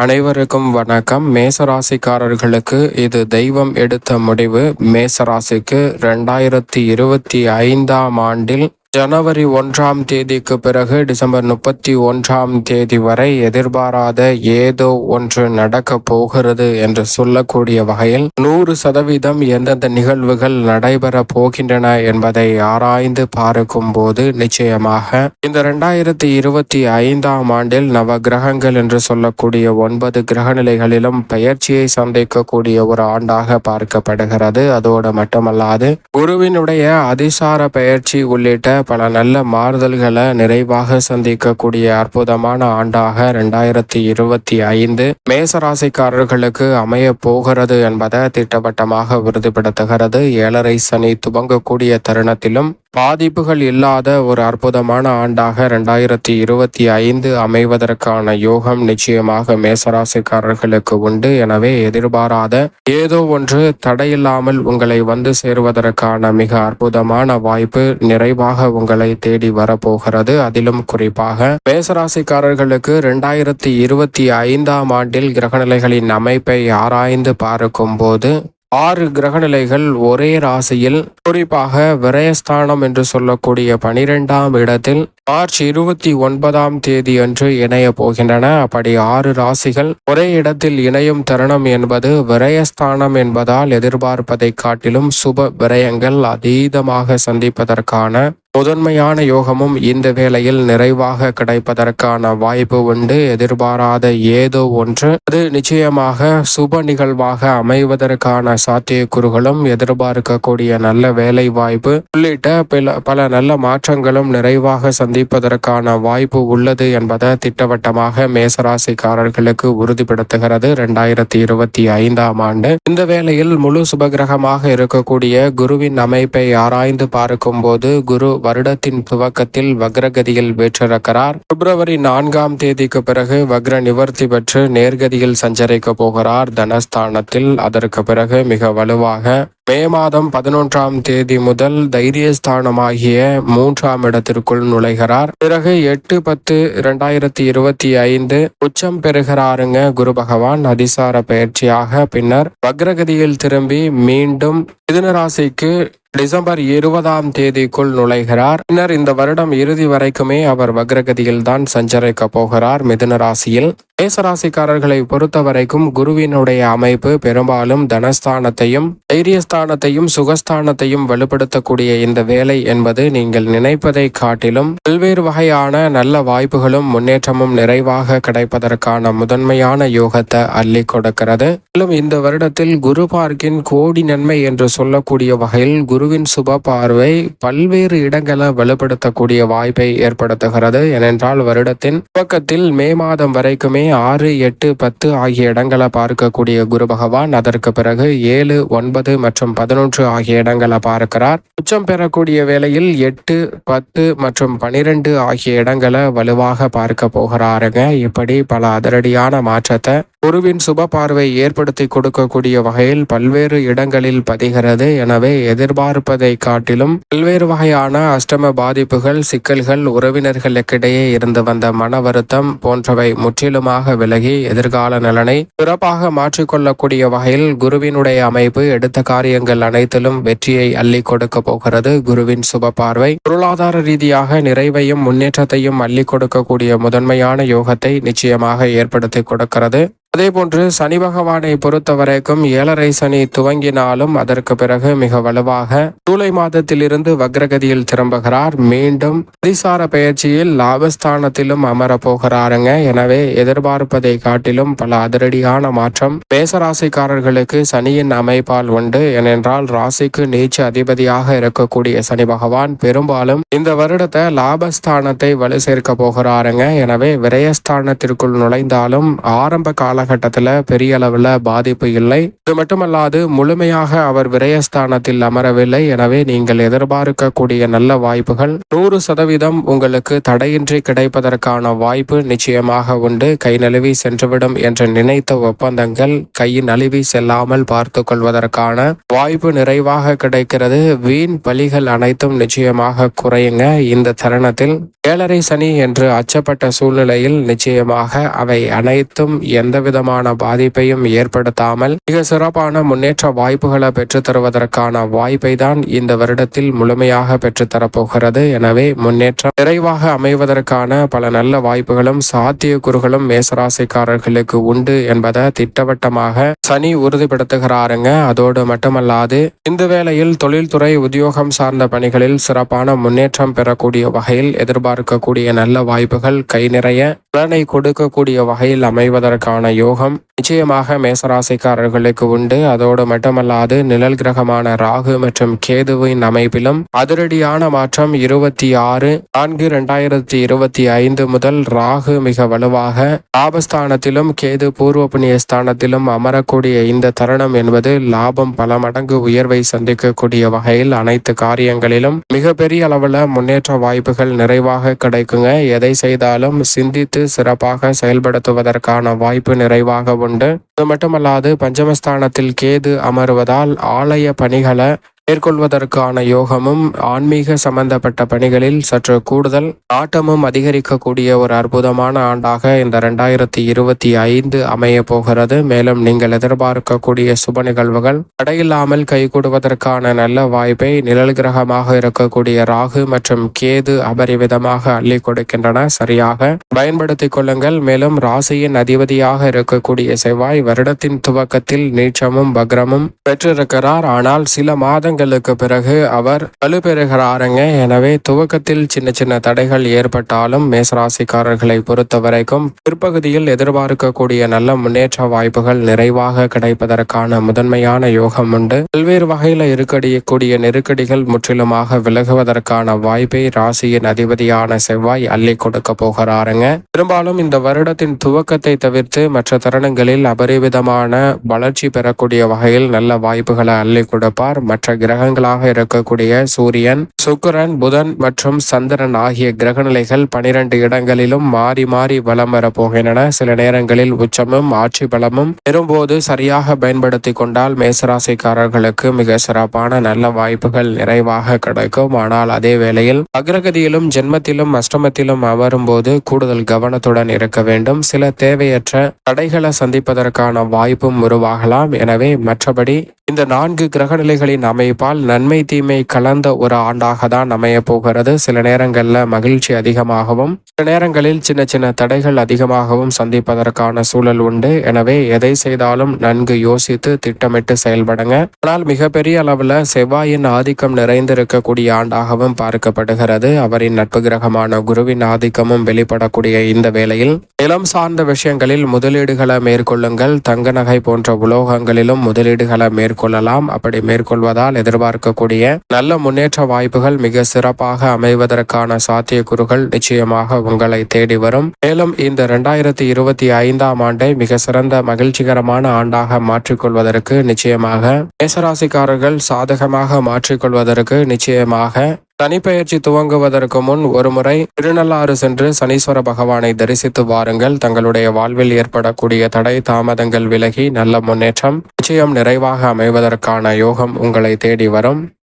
அனைவருக்கும் வணக்கம். மேசராசிக்காரர்களுக்கு இது தெய்வம் எடுத்த முடிவு. மேசராசிக்கு ரெண்டாயிரத்தி இருபத்தி ஐந்தாம் ஆண்டில் ஜனவரி ஒன்றாம் தேதிக்கு பிறகு டிசம்பர் முப்பத்தி ஒன்றாம் தேதி வரை எதிர்பாராத ஏதோ ஒன்று நடக்க போகிறது என்று சொல்லக்கூடிய வகையில் நூறு சதவீதம் எந்தெந்த நிகழ்வுகள் நடைபெற போகின்றன என்பதை ஆராய்ந்து பார்க்கும் போது நிச்சயமாக இந்த இரண்டாயிரத்தி இருபத்தி ஐந்தாம் ஆண்டில் நவ கிரகங்கள் என்று சொல்லக்கூடிய ஒன்பது கிரகநிலைகளிலும் பெயர்ச்சியை சந்திக்கக்கூடிய ஒரு ஆண்டாக பார்க்கப்படுகிறது. அதோடு மட்டுமல்லாது குருவினுடைய அதிசார பெயர்ச்சி உள்ளிட்ட பல நல்ல மாறுதல்களை நிறைவாக சந்திக்கக்கூடிய அற்புதமான ஆண்டாக ரெண்டாயிரத்தி இருபத்தி ஐந்து மேசராசிக்காரர்களுக்கு அமைய போகிறது என்பதை திட்டவட்டமாக உறுதிப்படுத்துகிறது. ஏழரை சனி துவங்கக்கூடிய தருணத்திலும் பாதிப்புகள் இல்லாத ஒரு அற்புதமான ஆண்டாக ரெண்டாயிரத்தி இருபத்தி ஐந்து அமைவதற்கான யோகம் நிச்சயமாக மேசராசிக்காரர்களுக்கு உண்டு. எனவே எதிர்பாராத ஏதோ ஒன்று தடையில்லாமல் உங்களை வந்து சேருவதற்கான மிக அற்புதமான வாய்ப்பு நிறைவாக உங்களை தேடி வரப்போகிறது. அதிலும் குறிப்பாக மேசராசிக்காரர்களுக்கு ரெண்டாயிரத்தி இருபத்தி ஐந்தாம் ஆண்டில் கிரகநிலைகளின் அமைப்பை ஆராய்ந்து பார்க்கும் போது ஆறு கிரகநிலைகள் ஒரே ராசியில் குறிப்பாக விரயஸ்தானம் என்று சொல்லக்கூடிய பனிரெண்டாம் இடத்தில் மார்ச் இருபத்தி ஒன்பதாம் தேதி அன்று இணைய போகின்றன. அப்படி ஆறு ராசிகள் ஒரே இடத்தில் இணையும் தருணம் என்பது விரயஸ்தானம் என்பதால் எதிர்பார்ப்பதை காட்டிலும் சுப விரயங்கள் அதீதமாக சந்திப்பதற்கான முதன்மையான யோகமும் இந்த வேளையில் நிறைவாக கிடைப்பதற்கான வாய்ப்பு உண்டு. எதிர்பாராத ஏதோ ஒன்று அது நிச்சயமாக சுப நிகழ்வாக அமைவதற்கான சாத்தியக்கூறுகளும் எதிர்பார்க்கக்கூடிய நல்ல வேலை வாய்ப்பு உள்ளிட்ட பல பல நல்ல மாற்றங்களும் நிறைவாக சந்தி சந்திப்பதற்கான வாய்ப்பு உள்ளது என்பதை திட்டவட்டமாக மேசராசிக்காரர்களுக்கு உறுதிப்படுத்துகிறது. இரண்டாயிரத்தி இருபத்தி ஐந்தாம் ஆண்டு இந்த வேளையில் முழு சுபகிரகமாக இருக்கக்கூடிய குருவின் அமைப்பை ஆராய்ந்து பார்க்கும் போது குரு வருடத்தின் துவக்கத்தில் வக்ரகதியில் பெற்றிருக்கிறார் பிப்ரவரி நான்காம் தேதிக்கு பிறகு வக்ர நிவர்த்தி பெற்று நேர்கதியில் சஞ்சரிக்க போகிறார். தனஸ்தானத்தில் அதற்கு பிறகு மிக வலுவாக மே மாதம் பதினொன்றாம் தேதி முதல் தைரியஸ்தானமாகிய மூன்றாம் இடத்திற்குள் நுழைகிறார். பிறகு எட்டு பத்து இரண்டாயிரத்தி இருபத்தி ஐந்து உச்சம் பெறுகிறாருங்க குரு பகவான். அதிசார பயிற்சியாக பின்னர் வக்ரகதியில் திரும்பி மீண்டும் மிதுனராசிக்கு டிசம்பர் இருபதாம் தேதிக்குள் நுழைகிறார். பின்னர் இந்த வருடம் இறுதி வரைக்குமே அவர் வக்ரகதியில் தான் சஞ்சரிக்க போகிறார் மிதுன ராசியில். மேசராசிக்காரர்களை பொறுத்த வரைக்கும் குருவினுடைய அமைப்பு பெரும்பாலும் தனஸ்தானத்தையும் தைரியஸ்தானத்தையும் சுகஸ்தானத்தையும் வலுப்படுத்தக்கூடிய இந்த வேலை என்பது நீங்கள் நினைப்பதை காட்டிலும் பல்வேறு வகையான நல்ல வாய்ப்புகளும் முன்னேற்றமும் நிறைவாக கிடைப்பதற்கான முதன்மையான யோகத்தை அள்ளி கொடுக்கிறது. மேலும் இந்த வருடத்தில் குரு பார்க்கின் கோடி நன்மை என்று சொல்லக்கூடிய வகையில் குரு குருவின் சுப பார்வை பல்வேறு இடங்களை வலுப்படுத்தக்கூடிய வாய்ப்பை ஏற்படுத்துகிறது. ஏனென்றால் வருடத்தின் துவக்கத்தில் மே மாதம் வரைக்குமே ஆறு எட்டு பத்து ஆகிய இடங்களை பார்க்கக்கூடிய குரு பகவான் அதற்கு பிறகு ஏழு ஒன்பது மற்றும் பதினொன்று ஆகிய இடங்களை பார்க்கிறார். உச்சம் பெறக்கூடிய வேளையில் எட்டு பத்து மற்றும் பனிரெண்டு ஆகிய இடங்களை வலுவாக பார்க்க போகிறாருங்க. இப்படி பல அதிரடியான மாற்றத்தை குருவின் சுப பார்வை ஏற்படுத்தி கொடுக்கக்கூடிய வகையில் பல்வேறு இடங்களில் பதிகிறது. எனவே எதிர்பார்ப்பதை காட்டிலும் பல்வேறு வகையான அஷ்டம பாதிப்புகள் சிக்கல்கள் உறவினர்களுக்கிடையே இருந்து வந்த மன வருத்தம் போன்றவை முற்றிலுமாக விலகி எதிர்கால நலனை சிறப்பாக மாற்றிக்கொள்ளக்கூடிய வகையில் குருவினுடைய அமைப்பு எடுத்த காரியங்கள் அனைத்திலும் வெற்றியை அள்ளி கொடுக்க போகிறது. குருவின் சுப பார்வை பொருளாதார ரீதியாக நிறைவையும் முன்னேற்றத்தையும் அள்ளி கொடுக்கக்கூடிய முதன்மையான யோகத்தை நிச்சயமாக ஏற்படுத்தி கொடுக்கிறது. அதே போன்று சனி பகவானை பொறுத்த வரைக்கும் ஏழரை சனி துவங்கினாலும் அதற்கு பிறகு மிக வலுவாக ஜூலை மாதத்திலிருந்து வக்ரகதியில் திரும்புகிறார். மீண்டும் அதிசார பயிற்சியில் லாபஸ்தானத்திலும் அமர போகிறாருங்க எனவே எதிர்பார்ப்பதை காட்டிலும் பல அதிரடியான மாற்றம். மேசராசிக்காரர்களுக்கு சனியின் அமைப்பால் உண்டு. ஏனென்றால் ராசிக்கு நீச்ச அதிபதியாக இருக்கக்கூடிய சனி பகவான் பெரும்பாலும் இந்த வருடத்தை லாபஸ்தானத்தை வலு சேர்க்க போகிறாருங்க. எனவே விரயஸ்தானத்திற்குள் நுழைந்தாலும் ஆரம்ப கால காலகட்டத்தில் பெரிய அளவில் பாதிப்பு இல்லை. இது மட்டுமல்லாது முழுமையாக அவர் விரயஸ்தானத்தில் அமரவில்லை. எனவே நீங்கள் எதிர்பார்க்கக்கூடிய நல்ல வாய்ப்புகள் நூறு சதவீதம் உங்களுக்கு தடையின்றி கிடைப்பதற்கான வாய்ப்பு நிச்சயமாக உண்டு. கை நழுவி சென்றுவிடும் என்று நினைத்த ஒப்பந்தங்கள் கையின் அழுவி செல்லாமல் பார்த்து கொள்வதற்கான வாய்ப்பு நிறைவாக கிடைக்கிறது. வீண் பலிகள் அனைத்தும் நிச்சயமாக குறையுங்க. இந்த தருணத்தில் ஏழரை சனி என்று அச்சப்பட்ட சூழ்நிலையில் நிச்சயமாக அவை அனைத்தும் எந்த எந்தவிதமான பாதிப்பையும் ஏற்படுத்தாமல் மிக சிறப்பான முன்னேற்ற வாய்ப்புகளை பெற்றுத்தருவதற்கான வாய்ப்பை தான் இந்த வருடத்தில் முழுமையாக பெற்றுத்தரப்போகிறது எனவே முன்னேற்றம் நிறைவாக அமைவதற்கான பல நல்ல வாய்ப்புகளும் சாத்தியக்கூறுகளும் மேசராசிக்காரர்களுக்கு உண்டு என்பதை திட்டவட்டமாக சனி உறுதிப்படுத்துகிறாருங்க. அதோடு மட்டுமல்லாது இந்த வேளையில் தொழில்துறை உத்தியோகம் சார்ந்த பணிகளில் சிறப்பான முன்னேற்றம் பெறக்கூடிய வகையில் எதிர்பார்க்கக்கூடிய நல்ல வாய்ப்புகள் கை நிறைய பலனை கொடுக்கக்கூடிய வகையில் அமைவதற்கான யோகம் நிச்சயமாக மேசராசிக்காரர்களுக்கு உண்டு. அதோடு மட்டுமல்லாது நிழல் கிரகமான ராகு மற்றும் கேதுவின் அமைப்பிலும் அதிரடியான மாற்றம் இருபத்தி ஆறு நான்கு இரண்டாயிரத்தி இருபத்தி ஐந்து முதல் ராகு மிக வலுவாக லாபஸ்தானத்திலும் கேது பூர்வ புண்ணிய ஸ்தானத்திலும் அமரக்கூடிய இந்த தருணம் என்பது லாபம் பல மடங்கு உயர்வை சந்திக்கக்கூடிய வகையில் அனைத்து காரியங்களிலும் மிகப்பெரிய அளவில் முன்னேற்ற வாய்ப்புகள் நிறைவாக கிடைக்குங்க. எதை செய்தாலும் சிந்தித்து சிறப்பாக செயல்படுத்துவதற்கான வாய்ப்பு நிறைவாக உண்டு. அது மட்டுமல்லாது பஞ்சமஸ்தானத்தில் கேது அமருவதால் ஆலய பணிகளை மேற்கொள்வதற்கான யோகமும் ஆன்மீக சம்பந்தப்பட்ட பணிகளில் சற்று கூடுதல் ஆட்டமும் அதிகரிக்கக்கூடிய ஒரு அற்புதமான ஆண்டாக இந்த ரெண்டாயிரத்தி இருபத்தி ஐந்து அமைய போகிறது. மேலும் நீங்கள் எதிர்பார்க்கக்கூடிய சுப நிகழ்வுகள் தடையில்லாமல் கைகூடுவதற்கான நல்ல வாய்ப்பை நிழல் கிரகமாக இருக்கக்கூடிய ராகு மற்றும் கேது அபரிவிதமாக அள்ளி கொடுக்கின்றன. சரியாக பயன்படுத்திக் கொள்ளுங்கள். மேலும் ராசியின் அதிபதியாக இருக்கக்கூடிய செவ்வாய் வருடத்தின் துவக்கத்தில் நீச்சமும் பக்ரமும் பெற்றிருக்கிறார். ஆனால் சில மாதங்கள் வருடங்களுக்கு பிறகு அவர் வலுப்பெறுகிறாருங்க எனவே துவக்கத்தில் சின்ன சின்ன தடைகள் ஏற்பட்டாலும் மேசராசிக்காரர்களை பொறுத்த வரைக்கும் பிற்பகுதியில் எதிர்பார்க்கக்கூடிய நல்ல முன்னேற்ற வாய்ப்புகள் நிறைவாக கிடைப்பதற்கான முதன்மையான யோகம் உண்டு. பல்வேறு வகையில் இருக்கடியக்கூடிய நெருக்கடிகள் முற்றிலுமாக விலகுவதற்கான வாய்ப்பை ராசியின் அதிபதியான செவ்வாய் அள்ளி கொடுக்க போகிறாருங்க. பெரும்பாலும் இந்த வருடத்தின் துவக்கத்தை தவிர்த்து மற்ற தருணங்களில் அபரிவிதமான வளர்ச்சி பெறக்கூடிய வகையில் நல்ல வாய்ப்புகளை அள்ளி கொடுப்பார். மற்ற கிரகங்களாக இருக்கக்கூடிய சூரியன் சுக்கரன் புதன் மற்றும் சந்திரன் ஆகிய கிரகநிலைகள் பனிரெண்டு இடங்களிலும் மாறி மாறி வலம் வரப்போகின்றன சில நேரங்களில் உச்சமும் ஆட்சி பலமும் பெறும்போது சரியாக பயன்படுத்தி கொண்டால் மேசராசிக்காரர்களுக்கு மிக சிறப்பான நல்ல வாய்ப்புகள் நிறைவாக கிடைக்கும். ஆனால் அதே வேளையில் அக்ரகதியிலும் ஜென்மத்திலும் அஷ்டமத்திலும் அமரும்போது கூடுதல் கவனத்துடன் இருக்க வேண்டும். சில தேவையற்ற தடைகளை சந்திப்பதற்கான வாய்ப்பும் உருவாகலாம். எனவே மற்றபடி இந்த நான்கு கிரகநிலைகளின் அமைப்பால் நன்மை தீமை கலந்த ஒரு ஆண்டாக தான் அமைய போகிறது. சில நேரங்களில் மகிழ்ச்சி அதிகமாகவும் சில நேரங்களில் சின்ன சின்ன தடைகள் அதிகமாகவும் சந்திப்பதற்கான சூழல் உண்டு. எனவே எதை செய்தாலும் நன்கு யோசித்து திட்டமிட்டு செயல்படுங்க. ஆனால் மிகப்பெரிய அளவில் செவ்வாயின் ஆதிக்கம் நிறைந்திருக்கக்கூடிய ஆண்டாகவும் பார்க்கப்படுகிறது. அவரின் நட்பு கிரகமான குருவின் ஆதிக்கமும் வெளிப்படக்கூடிய இந்த வேளையில் நிலம் சார்ந்த விஷயங்களில் முதலீடுகளை மேற்கொள்ளுங்கள். தங்க நகை போன்ற உலோகங்களிலும் முதலீடுகளை மேற்கொள்ளலாம். அப்படி மேற்கொள்வதால் எதிர்பார்க்கக்கூடிய நல்ல முன்னேற்ற வாய்ப்புகள் மிக சிறப்பாக அமைவதற்கான சாத்தியக்கூறுகள் நிச்சயமாக உங்களை தேடி வரும். மேலும் இந்த இரண்டாயிரத்தி இருபத்தி ஐந்தாம் ஆண்டை மிக சிறந்த மகிழ்ச்சிகரமான ஆண்டாக மாற்றிக்கொள்வதற்கு நிச்சயமாக மேசராசிக்காரர்கள் சாதகமாக மாற்றிக்கொள்வதற்கு நிச்சயமாக தனிப்பெயர்ச்சி துவங்குவதற்கு முன் ஒருமுறை திருநள்ளாறு சென்று சனீஸ்வர பகவானை தரிசித்து வாருங்கள். தங்களுடைய வாழ்வில் ஏற்படக்கூடிய தடை தாமதங்கள் விலகி நல்ல முன்னேற்றம் நிச்சயம் நிறைவாக அமைவதற்கான யோகம் உங்களை தேடி வரும்.